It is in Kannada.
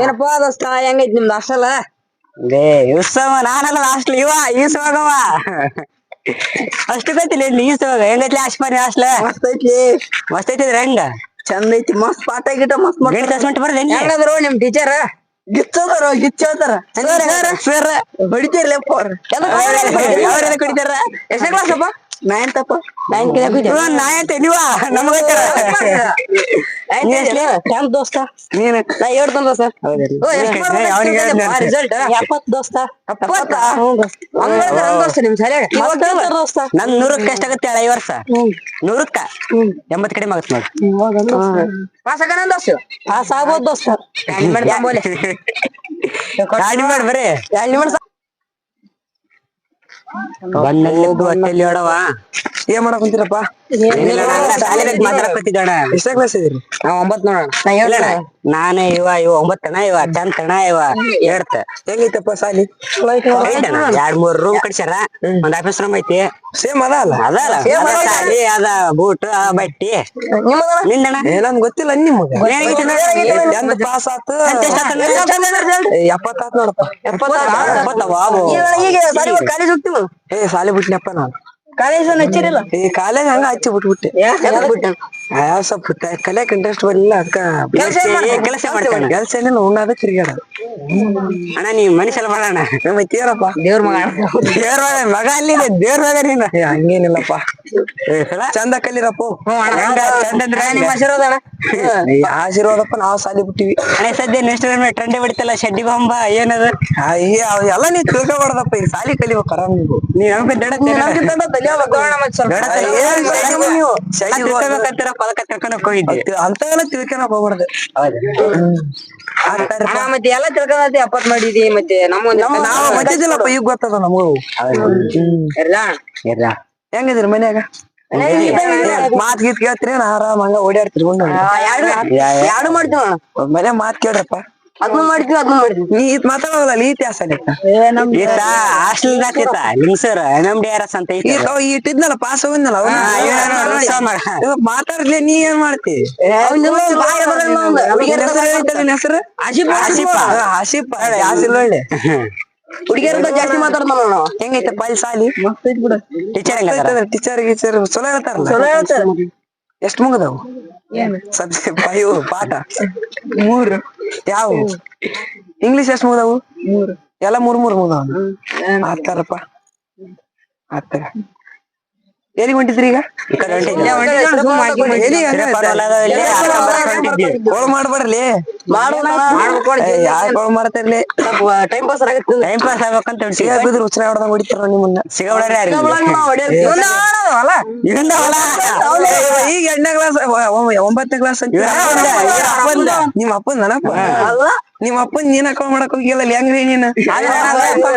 ಏನಪ್ಪಾ ದೋಸ್ತ ಹೆಂಗೈತಿ ನಿಮ್ದು ಹಾಸ್ಟೆಲ್ ಲೇ ಇವ್ಸವ ನಾನಲ್ಲ ಹಾಸ್ಟೆಲ್ ಇವ ಈಸವಾಗವ ಅಷ್ಟು ಗೊತ್ತಿಲ್ಲ ಇಲ್ಲಿ ಈಸವಾಗ ಹೆಂಗೈತಿ ಅಶ್ಮರಿ ಹಾಸ್ಟೆಲ್ ಮಸ್ತ್ ಐತಿ ಮಸ್ತ್ ಐತಿದ್ರ ಹೆಂಗ? ಚಂದ ಐತಿ ಮಸ್ತ್ ಪಾಠ ಗಿಟ ಮಸ್ತ್ ಬರೋದ್ ಹೆಂಗ ಹೆಂಗದ್ರು ನಿಮ್ ಟೀಚರ್ ಗಿಚ್ಚೋದಾರ ಗಿಚ್ಚೋದಾರ ಸರ್ ಹೊಡಿತೀರ್ಲೆಪ್ಪ ಅವ್ರ. ಎಲ್ಲ ಕುಡಿತಾರ? ಎಷ್ಟೇ ಕ್ಲಾಸ್ ಅಪ್ಪ? ನೈನ್ತ್ ಬ್ಯಾಂಕ್ ನಾ ಎಂತ ನೀವ? ನಮಗ ಟೆಂತ್ ದೋಸ್ತ. ನೀನು? ನಾ ಎಷ್ಟ್ ಅವ್ನಿಗೆ ಬಂದೈತೆ ಹೇಳ್ದೆ. ರಿಸಲ್ಟ್ ಎಪ್ಪತ್ ದೋಸ್ತ. ನಿಮ್ ಸರಿಯಾಗ. ದೋಸ್ತ. ನನ್ ನೂರಕ್ಕ ಎಷ್ಟಾಗತ್ತೆ ಅಳ ಈ ವರ್ಷ? ನೂರಕ್ಕ? ಎಂಬತ್ ಕಡಿಮೆ ಆಗತ್ತೆ ನೋಡಿ. ಪಾಸ್ ಆಗೋಣ ದೋಸ್ತ. ಪಾಸ್ ಆಗ್ಬೋದು ದೋಸ್ತ. ಬರೀ? ಬನ್ನಲ್ಲಿ ಹೊಟ್ಟೆಲಿ ಹೊಡವ? ಏನ್ ಮಾಡಕ್ ಕುಂತೀರಪ್ಪ? ಎಷ್ಟನೇ ಕ್ಲಾಸ್ ಇದೀರಿ ನಾವ್ ಒಂಬತ್ ನೋಡೋಣ. ನಾನೇ ಇವ ಇವ ಒಂಬತ್ತಣ ಇವ ಟೆಂತ್ ಅಣ್ಣ ಇವ ಹೇಳ್ತ ಹೆಂಗೈತಪ್ಪ ಸಾಲಿ ಎರಡ್ ಮೂರ್ ರೂಮ್ ಕಟ್ಸ್ಯಾರ. ಒಂದ್ ಆಫೀಸ್ ರೂಮ್ ಐತಿ. ಸೇಮ್ ಅದ ಅಲ್ಲ? ಅದಲ್ಲ ಅದ ಸಾಲಿ ಅದ ಬೂಟ್ ಬಟ್ಟಿ. ನಿಂದಣ್ಣ ನಮ್ ಗೊತ್ತಿಲ್ಲ ನಿಮ್ಗ. ಪಾಸ್ ಆತು? ಎಪ್ಪತ್ತಾತ್ ನೋಡಪ್ಪ. ಎಪ್ಪತ್ತಾತ್ ಎಪ್ಪತ್ತಾವ್? ಕಾಲೇಜ್ ಹೋಗ್ತೀವಿ? ಏ ಸಾಲಿ ಬಿಟ್ನಪ್ಪ ನಾನು. ಕಾಲೇಜ್ ಹಚ್ಚಿರಿಲ್ಲ ಈ ಕಾಲೇಜ್ ಹಂಗ ಹಚ್ಚಿ ಬಿಟ್ಬಿಟ್ಟೆ ಯಾವ ಸ್ವಲ್ಪ ಕಲೆ ಇಂಟ್ರೆಸ್ಟ್ ಬರ್ಲಿಲ್ಲ ಕೆಲಸ ಏ, ಕೆಲಸ ಮಾಡ್ತಾನ. ಕೆಲಸ ಏನಿಲ್ಲ ಉಣ್ಣಾದ ತಿರ್ಗಾಡ ಅಣ್ಣ ನೀ ಮನುಷ್ಯಲ್ಲ ಮಾಡೋಣ. ನಮ್ಮ ಏನಪ್ಪ ದೇವ್ರ ಮಗ ದೇವ್ರ ಮಗ ಅಲ್ಲಿದೆ ದೇವ್ರ ಮಗ ನೀನು ಹಂಗೇನಿಲ್ಲಪ್ಪ. ಚಂದ ಕಲ್ಲಿರಪ್ಪ ಈ ಆಶೀರ್ವಾದಪ್ಪ ನಾವು ಸಾಲಿ ಬಿಟ್ಟಿವಿ. ಅಣ್ಣ ಸದ್ಯ ನೆಕ್ಸ್ಟ್ ಟ್ರೆಂಡ್ ಬಿಡ್ತಲ್ಲ ಶೆಡ್ಡಿ ಬಾಂಬ ಏನದ? ಎಲ್ಲ ನೀ ತಿಳ್ಕೊಬಾರ್ದಪ್ಪ ಈ ಸಾಲಿ ಕಲಿಬೇಕು ಆರಾಮ್ ನೀವು. ನೀವ್ ನಮ್ಗೆ ಏನ್ ಪದಕ ತಿಳ್ಕೊಳಕ್ ಹೋಗಿದ್ದೆ. ಅಂತವೆಲ್ಲ ತಿಳ್ಕೊಳಕ್ ಹೋಗ್ಬಾರ್ದು. ಮತ್ತೆ ಎಲ್ಲ ತಿಳ್ಕೊಂಡ್ ಅಪ್ಪತ್ ಮಾಡಿದಿ ಮತ್ತೆ ನಾವು ಮತ್ತಿದ್ದಿಲ್ಲಪ್ಪ ಈಗ ಗೊತ್ತದ ನಮಗೂ. ಎಲ್ಲ? ಹೆಂಗಿದ್ರಿ ಮನ್ಯಾಗ? ಮಾತ್ ಗೀತ್ ಕೇಳ್ತೀರಿ ನಾ ಆರಾಮ್ ಹಂಗ ಓಡಾಡ್ತೀರಿ ಎರಡು ಎರಡು ಮಾಡ್ತೀವಿ? ಮನೆ ಮಾತ್ ಕೇಳ್ರಪ್ಪ. ಅದನ್ನ ಮಾಡಿದ್ವಿ ಅದನ್ನ ಮಾಡಿದ್ವಿ. ನೀ ಇದ್ ಮಾತಾಡೋದಲ್ಲ ಈ ಇತಿಹಾಸ hostel ದಾಕಿತ sir M M D R S ಅಂತ ಇಟ್ಟಿದ್ನಲ್ಲ ಪಾಸ್ ಹೋಗಿದ್ನಲ್ಲ ಮಾತಾಡ್ಲಿ ನೀ ಏನ್ ಮಾಡ್ತಿ? ಹೆಸರು ಆಸಿಫ ಆಸಿಫ ಆಸಿಲ್ ಒಳ್ಳೆ ಹುಡುಗಿಯರ್ ಜಾಸ್ತಿ ಮಾತಾಡ್ತಾನ ನಾವು ಹೆಂಗೈತೆ ಸಾಲಿ? ಟೀಚರ್ ಟೀಚರ್ ಗೀಚರ್ ಚಲೋ ಹೇಳ್ತಾರ? ಚಲೋ ಹೇಳ್ತಾರೆ. ಎಷ್ಟ್ ಮುಗದವು? ಸಬ್ಜೆಕ್ಟ್ ಪಾಠ. ಮೂರು. ಯಾವ? ಇಂಗ್ಲಿಷ್ ಎಷ್ಟು ಮುಗ್ದವು? ಎಲ್ಲ ಮೂರ್ ಮೂರ್ ಮುಗ್ದವ? ಆತಾರಪ್ಪ. ಆತರ ಎಲ್ಲಿ ಹೊಂಟಿದ್ರಿ? ಈಗ ಮಾಡ್ಬಾರ್ಲಿ ಮಾಡ್ತಾರ್ಲಿ ಟೈಮ್ ಪಾಸ್ ಆಗತ್ತೆ. ಟೈಮ್ ಪಾಸ್ ಆಗ್ಬೇಕಂತ ಸಿಗ ಬಿದ್ರು ಉಚ್ಚರ ಹೊಡೆದಂಗ್ ಹೊಡಿತಾರ ನಿಮ್ಮನ್ನ? ಸಿಗಬಿಡ್ರಿ ಈಗ ಎರಡನೇ ಕ್ಲಾಸ್ ಒಂಬತ್ತನೇ ಕ್ಲಾಸ್ ಅಂತ ನಿಮ್ಮ ಅಪ್ಪನ ನನಪ್ಪ ನಿಮ್ಮ ಅಪ್ಪನ್ ನೀನ್ ಅಕೌಂಟ್ ಮಾಡಕ್ ಹೋಗಿಲ್ಲ ಹೆಂಗ್ರಿ ನೀನ್?